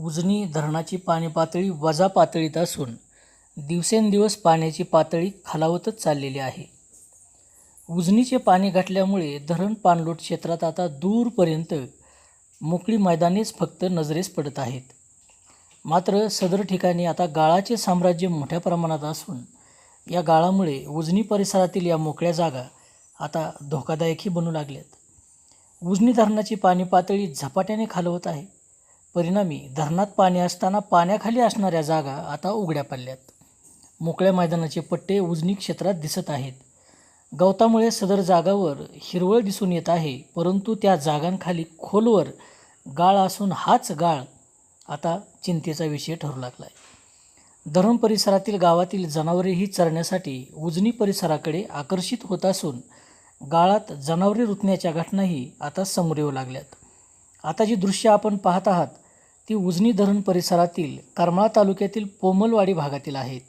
उजनी धरणाची पाणी पातळी वजा पातळीत असून दिवसेंदिवस पाण्याची पातळी खालावतच चाललेली आहे. उजनीचे पाणी घटल्यामुळे धरण पाणलोट क्षेत्रात आता दूरपर्यंत मोकळी मैदानेच फक्त नजरेस पडत आहेत. मात्र सदर ठिकाणी आता गाळाचे साम्राज्य मोठ्या प्रमाणात असून या गाळामुळे उजनी परिसरातील या मोकळ्या जागा आता धोकादायकही बनू लागल्यात. उजनी धरणाची पाणी पातळी झपाट्याने खालवत आहे. परिणामी धरणात पाणी असताना पाण्याखाली असणाऱ्या जागा आता उघड्या पडल्यात. मोकळ्या मैदानाचे पट्टे उजनी क्षेत्रात दिसत आहेत. गवतामुळे सदर जागावर हिरवळ दिसून येत आहे परंतु त्या जागांखाली खोलवर गाळ असून हाच गाळ आता चिंतेचा विषय ठरू लागला आहे धरण परिसरातील गावातील जनावरेही चरण्यासाठी उजनी परिसराकडे आकर्षित होत असून गाळात जनावरे रुतण्याच्या घटनाही आता समोर येऊ लागल्यात. आता जी दृश्य आपण पाहत आहात ती उजनी धरण परिसरातील करमाळा तालुक्यातील पोमलवाडी भागातील आहेत.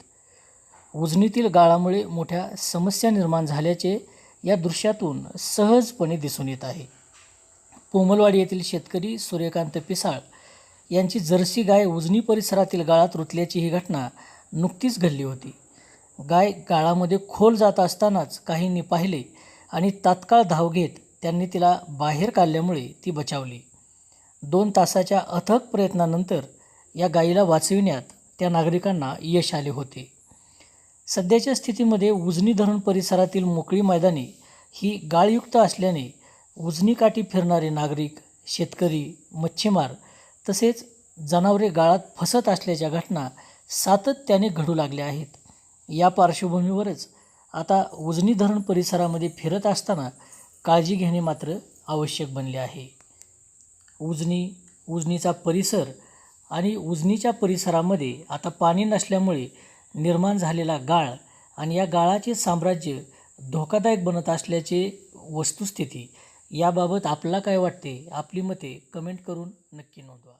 उजनीतील गाळामुळे मोठ्या समस्या निर्माण झाल्याचे या दृश्यातून सहजपणे दिसून येत आहे. पोमलवाडी येथील शेतकरी सूर्यकांत पिसाळ यांची जर्सी गाय उजनी परिसरातील गाळात रुतल्याची ही घटना नुकतीच घडली होती. गाय गाळामध्ये खोल जात असतानाच काहींनी पाहिले आणि तात्काळ धाव घेत त्यांनी तिला बाहेर काढल्यामुळे ती बचावली. दोन तासाच्या अथक प्रयत्नानंतर या गायीला वाचविण्यात त्या नागरिकांना यश आले होते. सध्याच्या स्थितीमध्ये उजनी धरण परिसरातील मोकळी मैदाने ही गाळयुक्त असल्याने उजनी काठी फिरणारे नागरिक शेतकरी मच्छीमार तसेच जनावरे गाळात फसत असल्याच्या घटना सातत्याने घडू लागल्या आहेत. या पार्श्वभूमीवरच आता उजनी धरण परिसरामध्ये फिरत असताना काळजी घेणे मात्र आवश्यक बनले आहे. उजनी उजनीचा परिसर आणि उजनीच्या परिसरामध्ये आता पाणी नसल्यामुळे निर्माण झालेला गाळ आणि या गाळाचे साम्राज्य धोकादायक बनत असल्याचे वस्तुस्थिती. याबाबत आपल्याला काय वाटते? आपली मते कमेंट करून नक्की नोंदवा.